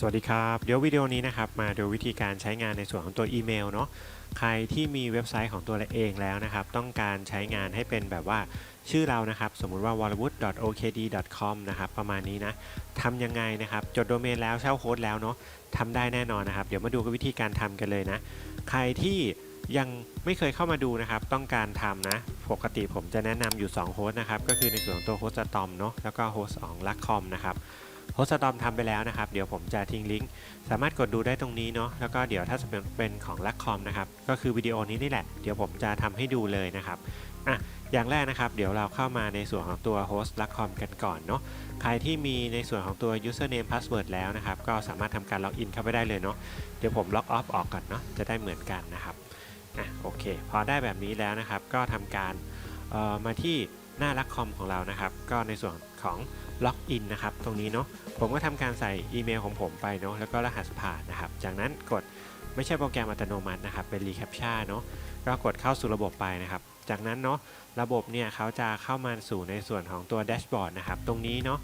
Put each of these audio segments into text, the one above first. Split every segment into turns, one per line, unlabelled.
สวัสดีครับเดี๋ยววิดีโอนี้นะครับมาดูวิธีการใช้งานในส่วนของตัวอีเมลเนาะใครที่มีเว็บไซต์ของตัวเองแล้วนะครับ ต้องการใช้งานให้เป็นแบบว่าชื่อเรานะครับ สมมุติว่า w a l l w o o d o k d c o m นะครับประมาณนี้นะทำยังไงนะครับ จดโดเมนแล้วเช่าโค้ดแล้วเนาะทำได้แน่นอนนะครับ เดี๋ยวมาดูกันวิธีการทำกันเลยนะ ใครที่ยังไม่เคยเข้ามาดูนะครับ ต้องการทำนะ ปกติผมจะแนะนำอยู่2โฮสต์นะครับ ก็คือในส่วนของตัวโฮสต์ตอมเนาะแล้วก็โฮสต์ของลักคอมนะครับ โฮสต์ตอมทำไปแล้วนะครับ เดี๋ยวผมจะทิ้งลิงก์ สามารถกดดูได้ตรงนี้เนาะแล้วก็เดี๋ยวถ้าเป็นของลักคอมนะครับ ก็คือวิดีโอนี้นี่แหละ เดี๋ยวผมจะทำให้ดูเลยนะครับอะอย่างแรกนะครับ เดี๋ยวเราเข้ามาในส่วนของตัวโฮสต์ลักคอมกันก่อนเนาะใครที่มีในส่วนของตัว username password แล้วนะครับ ก็สามารถทำการล็อกอินเข้าไปได้เลยเนาะเดี๋ยวผมล็อกออฟออกก่อนเนาะจะได้เหมือนกันนะครับอะโอเค พอได้แบบนี้แล้วนะครับ ก็ทำการเอ่อมาที่ หน้าลักคอมของเรานะครับ ก็ในส่วนของล็อกอินนะครับ ตรงนี้เนาะผมก็ทำการใส่อีเมลของผมไปเนาะแล้วก็รหัสผ่านนะครับ จากนั้นกดไม่ใช่โปรแกรมอัตโนมัตินะครับ เป็น reCAPTCHA เนาะก็กดเข้าสู่ระบบไปนะครับ จากนั้นเนาะระบบเนี่ยเขาจะเข้ามาสู่ในส่วนของตัวแดชบอร์ดนะครับ ตรงนี้เนาะ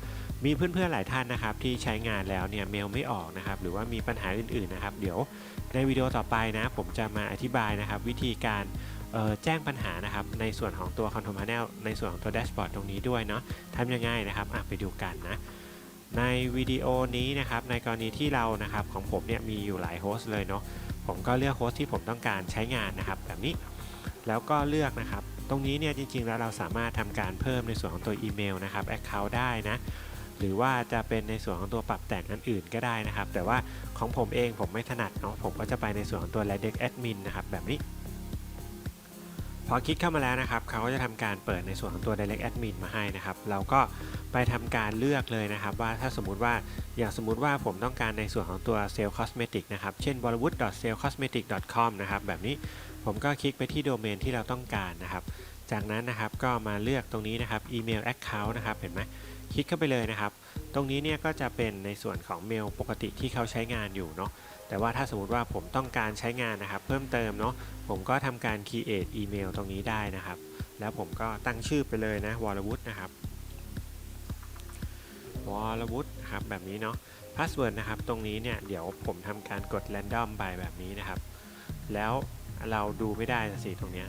มีเพื่อนๆหลายท่านนะครับที่ใช้งานแล้วเนี่ยเมลไม่ออกนะครับ หรือว่ามีปัญหาอื่นๆนะครับ เดี๋ยวในวิดีโอต่อไปนะ ผมจะมาอธิบายนะครับ วิธีการ แจ้งปัญหานะครับในส่วนของตัว Control Panel ในส่วนของตัวแดชบอร์ดตรงนี้ด้วยเนาะทำยังไงนะครับไปดูกันนะในวิดีโอนี้นะครับในกรณีที่เรานะครับของผมเนี่ยมีอยู่หลายโฮสต์เลยเนาะผมก็เลือกโฮสต์ที่ผมต้องการใช้งานนะครับแบบนี้แล้วก็เลือกนะครับ ตรงนี้เนี่ยจริงๆแล้วเราสามารถทำการเพิ่มในส่วนของตัวอีเมลนะครับ Account ได้นะหรือว่าจะเป็นในส่วนของตัวปรับแต่งอันอื่นก็ได้นะครับ แต่ว่าของผมเองผมไม่ถนัดเนาะผมก็จะไปในส่วนของตัว Redex Admin นะครับแบบนี้ อคลิกเข้ามาแล้วนะครับเขาก็จะทำการเปิดในส่วนของตัว Direct Admin มาให้นะครับ เราก็ไปทำการเลือกเลยนะครับ ว่าถ้าสมมุติว่าอย่างสมมุติว่าผมต้องการในส่วนของตัว Sale Cosmetic นะครับ เช่น bollywood.salecosmetic.com นะครับ แบบนี้ผมก็คลิกไปที่โดเมนที่เราต้องการนะครับ จากนั้นนะครับก็มาเลือกตรงนี้นะครับ Email Account นะครับ เห็นไหมคลิกเข้าไปเลยนะครับ ตรงนี้เนี่ยก็จะเป็นในส่วนของเมลปกติที่เขาใช้งานอยู่เนาะ แต่ว่าถ้าสมมติว่าผมต้องการใช้งานนะครับ เพิ่มเติมเนาะผมก็ทำการ create อีเมลตรงนี้ได้นะครับ แล้วผมก็ตั้งชื่อไปเลยนะวรวุฒินะครับวรวุฒิครับแบบนี้เนาะพาสเวิร์ดนะครับ ตรงนี้เนี่ยเดี๋ยวผมทำการกด random ไปแบบนี้นะครับ แล้วเราดูไม่ได้สิตรงเนี้ย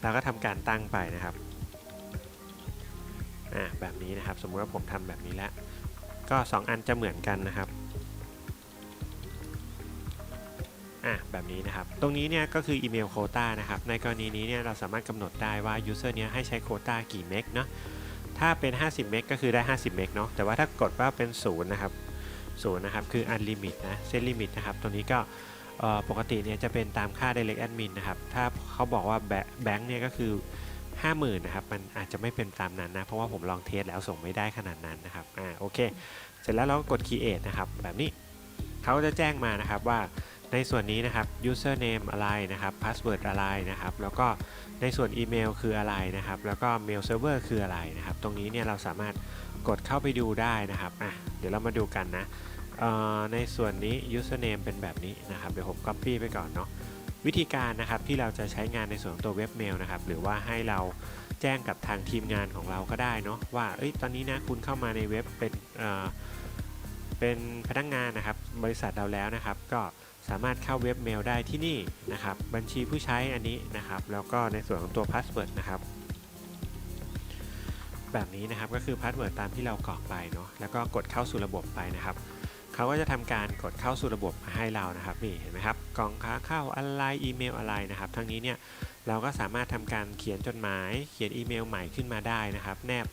เราก็ทำการตั้งไปนะครับอ่าแบบนี้นะครับ สมมติว่าผมทำแบบนี้แล้วก็ 2 อันจะเหมือนกันนะครับ อะแบบนี้นะครับ ตรงนี้เนี่ยก็คืออีเมลโคต้านะครับ ในกรณีนี้เนี่ยเราสามารถกำหนดได้ว่า user เนี้ยให้ใช้โคต้ากี่เมกเนาะ ถ้าเป็น 50 เมกก็คือได้ 50 เมกเนาะ แต่ว่าถ้ากดว่าเป็น0นะครับ0นะครับ คือ unlimit นะ set limit นะครับ ตรงนี้ก็ปกติเนี่ยจะเป็นตามค่า direct admin นะครับ ถ้าเขาบอกว่าแบงค์เนี่ยก็คือ 50,000นะครับ มันอาจจะไม่เป็นตามนั้นนะ เพราะว่าผมลองเทสแล้วส่งไม่ได้ขนาดนั้นนะครับ อ่า โอเค เสร็จแล้วเราก็กด create นะครับ แบบนี้เขาจะแจ้งมานะครับว่า ในส่วนนี้นะครับ username อะไรนะครับ password อะไรนะครับ แล้วก็ในส่วนอีเมลคืออะไรนะครับ แล้วก็ mail server คืออะไรนะครับ ตรงนี้เนี่ยเราสามารถกดเข้าไปดูได้นะครับอะเดี๋ยวเรามาดูกันนะในส่วนนี้ username เป็นแบบนี้นะครับ เดี๋ยวผม copy ไปก่อนเนาะวิธีการนะครับที่เราจะใช้งานในส่วนตัวเว็บเมลนะครับ หรือว่าให้เราแจ้งกับทางทีมงานของเราก็ได้เนาะว่าเอ้ยตอนนี้นะคุณเข้ามาในเว็บเป็นเอ่อเป็นพนักงานนะครับ บริษัทเราแล้วนะครับ ก็ สามารถเข้าเว็บเมลได้ที่นี่นะครับ บัญชีผู้ใช้อันนี้นะครับ แล้วก็ในส่วนของตัวพาสเวิร์ดนะครับ แบบนี้นะครับก็คือพาสเวิร์ดตามที่เรากรอกไปเนาะแล้วก็กดเข้าสู่ระบบไปนะครับเขาก็จะทำการกดเข้าสู่ระบบมาให้เรานะครับนี่เห็นไหมครับกล่องค้าเข้าอะไรอีเมลอะไรนะครับทั้งนี้เนี่ยเราก็สามารถทำการเขียนจดหมาย เขียนอีเมลใหม่ขึ้นมาได้นะครับ แนบ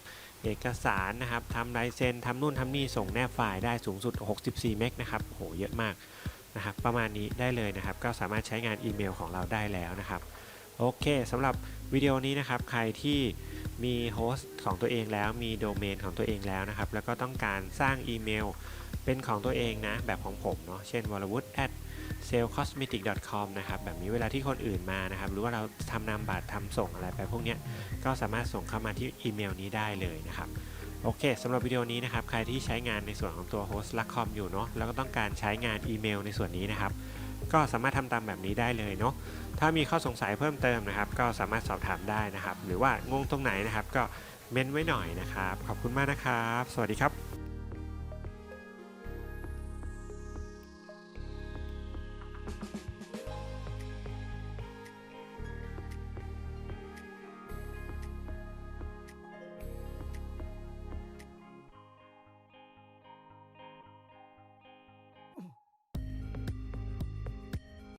เอกสารนะครับทำลายเซ็นทำนู่นทำนี่ส่งแนบไฟล์ได้สูงสุด 64 เมกนะครับโหเยอะมาก นะครับประมาณนี้ได้เลยนะครับ ก็สามารถใช้งานอีเมลของเราได้แล้วนะครับโอเคสำหรับวิดีโอนี้นะครับใครที่มีโฮสต์ของตัวเองแล้วมีโดเมนของตัวเองแล้วนะครับ แล้วก็ต้องการสร้างอีเมลเป็นของตัวเองนะ แบบของผมเนาะเช่น w a l w o o d at salecosmetic.com นะครับแบบนี้เวลาที่คนอื่นมานะครับ หรือว่าเราทำนามบัตรทำส่งอะไรไปพวกเนี้ยก็สามารถส่งเข้ามาที่อีเมลนี้ได้เลยนะครับ โอเคสำหรับวิดีโอนี้นะครับ ใครที่ใช้งานในส่วนของตัวโฮสต์ลักคอมอยู่เนาะแล้วก็ต้องการใช้งานอีเมลในส่วนนี้นะครับ ก็สามารถทำตามแบบนี้ได้เลยเนาะถ้ามีข้อสงสัยเพิ่มเติมนะครับ ก็สามารถสอบถามได้นะครับ หรือว่างงตรงไหนนะครับ ก็เม้นไว้หน่อยนะครับ ขอบคุณมากนะครับ สวัสดีครับ